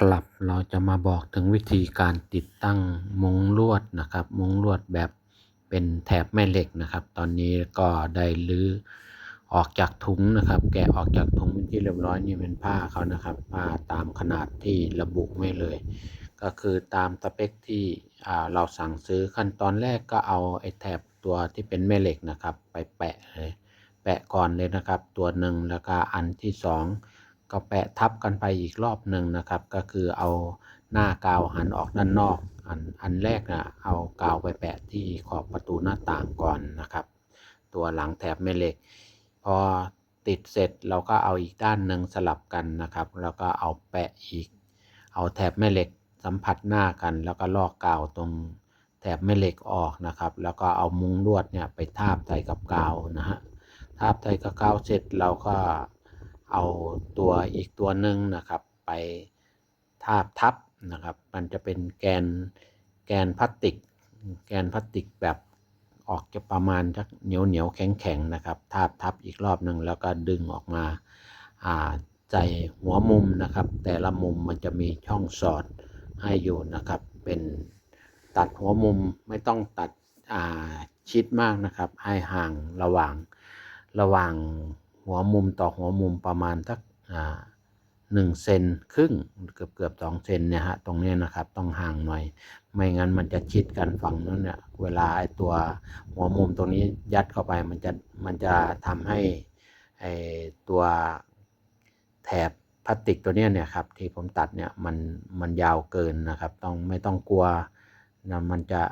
กลับเราจะมาบอกถึงวิธีการติดตั้งมุ้งลวดนะครับ มุ้งลวดแบบเป็นแถบแม่เหล็กนะครับ ตอนนี้ก็ได้ลื้อออกจากถุงนะครับ แกะออกจากถุงเป็นที่เรียบร้อยนี่เป็นผ้าเขานะครับผ้าตามขนาดที่ระบุไม่เลย ก็คือตามสเปคที่เราสั่งซื้อขั้นตอนแรกก็เอาไอ้แถบตัวที่เป็นแม่เหล็กนะครับ ไปแปะเลยแปะก่อนเลยนะครับ ตัวหนึ่งแล้วก็อันที่สอง ก็แปะทับกันไปอีกรอบหนึ่งนะครับ ก็คือเอาหน้ากาวหันออกด้านนอก อันอันแรกนะเอากาวไปแปะที่ขอบประตูหน้าต่างก่อนนะครับ ตัวหลังแถบแม่เหล็ก พอติดเสร็จเราก็เอาอีกด้านหนึ่งสลับกันนะครับ แล้วก็เอาแปะอีก เอาแถบแม่เหล็กสัมผัสหน้ากัน แล้วก็ลอกกาวตรงแถบแม่เหล็กออกนะครับ แล้วก็เอามุ้งลวดเนี่ยไปทาบใส่กับกาวนะฮะทาบใส่กับกาวเสร็จเราก็ เอาตัวอีกตัวหนึ่งนะครับ ไปทาบทับนะครับ มันจะเป็นแกนแกนพลาสติก แกนพลาสติกแบบออกจะประมาณสักเหนียวเหนียวแข็งแข็งนะครับ ทาบทับอีกรอบหนึ่งแล้วก็ดึงออกมาอ่าใจหัวมุมนะครับ แต่ละมุมมันจะมีช่องสอดให้อยู่นะครับ เป็นตัดหัวมุมไม่ต้องตัดชิดมากนะครับ ให้ห่างระหว่างระหว่าง หัวมุมต่อหัวมุมประมาณสักหนึ่งเซนครึ่งเกือบเกือบสองเซนเนี่ยฮะตรงเนี้ยนะครับต้องห่างหน่อย ไม่งั้นมันจะชิดกันฝั่งนั้นเนี่ยเวลาไอ้ตัวหัวมุมตรงนี้ยัดเข้าไปมันจะมันจะทำให้ไอ้ตัวแถบพลาสติกตัวเนี้ยเนี่ยครับที่ผมตัดเนี่ยมันมันยาวเกินนะครับ ต้องไม่ต้องกลัวนะมันจะ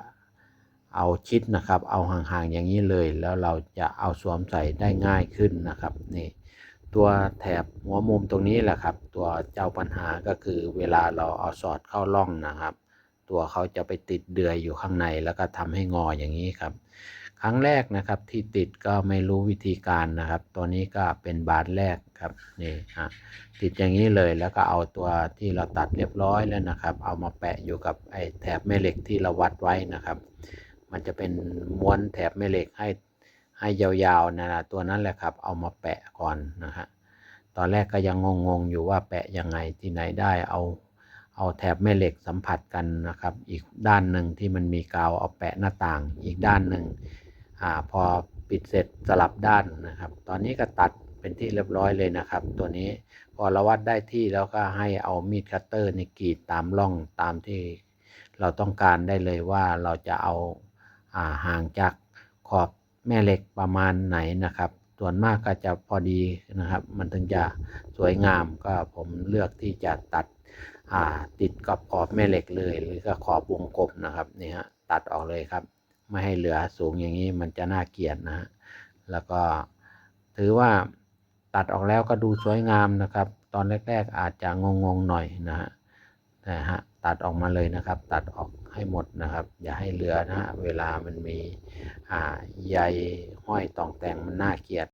เอาชิดนะครับ เอาห่างๆอย่างนี้เลย แล้วเราจะเอาสวมใส่ได้ง่ายขึ้นนะครับนี่ตัวแถบหัวมุมตรงนี้แหละครับ ตัวเจ้าปัญหาก็คือเวลาเราเอาสอดเข้าร่องนะครับ ตัวเขาจะไปติดเดือยอยู่ข้างในแล้วก็ทำให้งออย่างนี้ครับ ครั้งแรกนะครับที่ติดก็ไม่รู้วิธีการนะครับ ตัวนี้ก็เป็นบานแรกครับนี่ฮะติดอย่างนี้เลยแล้วก็เอาตัวที่เราตัดเรียบร้อยแล้วนะครับ เอามาแปะอยู่กับไอ้แถบแม่เหล็กที่เราวัดไว้นะครับ มันจะเป็นม้วนแถบแม่เหล็กให้ให้ยาวๆนะตัวนั้นแหละครับ เอามาแปะก่อนนะฮะตอนแรกก็ยังงงๆอยู่ว่าแปะยังไงที่ไหนได้เอาเอาแถบแม่เหล็กสัมผัสกันนะครับ อีกด้านหนึ่งที่มันมีกาวเอาแปะหน้าต่างอีกด้านหนึ่งอ่าพอปิดเสร็จสลับด้านนะครับ ตอนนี้ก็ตัดเป็นที่เรียบร้อยเลยนะครับ ตัวนี้พอเราวัดได้ที่แล้วก็ให้เอามีดคัตเตอร์ในกรีดตามร่องตามที่เราต้องการได้เลยว่าเราจะเอา ห่างจากขอบแม่เหล็กประมาณไหนนะครับ ส่วนมากก็จะพอดีนะครับ มันถึงจะสวยงามก็ผมเลือกที่จะตัดติดกับขอบแม่เหล็กเลย หรือก็ขอบวงกลมนะครับนี่ฮะตัดออกเลยครับ ไม่ให้เหลือสูงอย่างนี้มันจะน่าเกลียดนะฮะแล้วก็ถือว่าตัดออกแล้วก็ดูสวยงามนะครับ ตอนแรก ๆ อาจจะงงๆหน่อยนะฮะแต่ฮะตัดออกมาเลยนะครับ ตัดออก ให้หมดนะครับ อย่าให้เหลือนะ เวลามันมีอ่าใยห้อยตองแต่งมันน่าเกลียด